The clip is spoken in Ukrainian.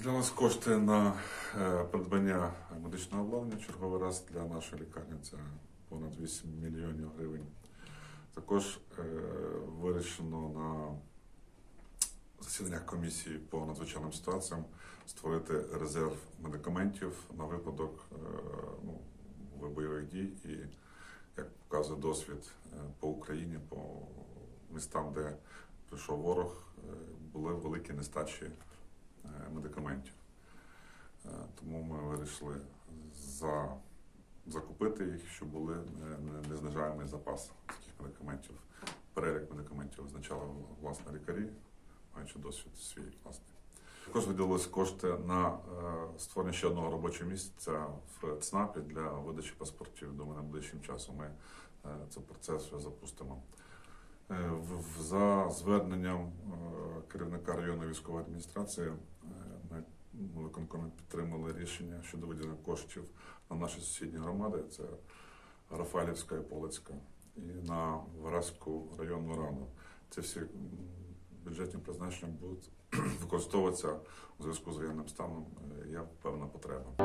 Виділялись кошти на е, придбання медичного обладнання черговий раз для нашої лікарні. Це понад 8 мільйонів гривень. Також е, вирішено на засіданнях комісії по надзвичайним ситуаціям створити резерв медикаментів на випадок е, ну, бойових дій і, як показує досвід по Україні, по містам, де прийшов ворог, були великі нестачі медикаментів. Е, Тому ми вирішили за, закупити їх, щоб були не- незнижаємий запас таких медикаментів. Перелік медикаментів визначали власне лікарі, маючи досвід свій власний. Також виділились кошти на е, створення ще одного робочого місця в ЦНАПі для видачі паспортів. Думаю, найближчим часом ми е, цей процес запустимо. Е, За зверненням е, керівника районної військової адміністрації е, виконкомі підтримали рішення щодо виділення коштів на наші сусідні громади. Це Рафалівська і Полицька, і на Вараську районну раду. Ці всі бюджетні призначення будуть використовуватися у зв'язку з воєнним станом. Е, Є певна потреба.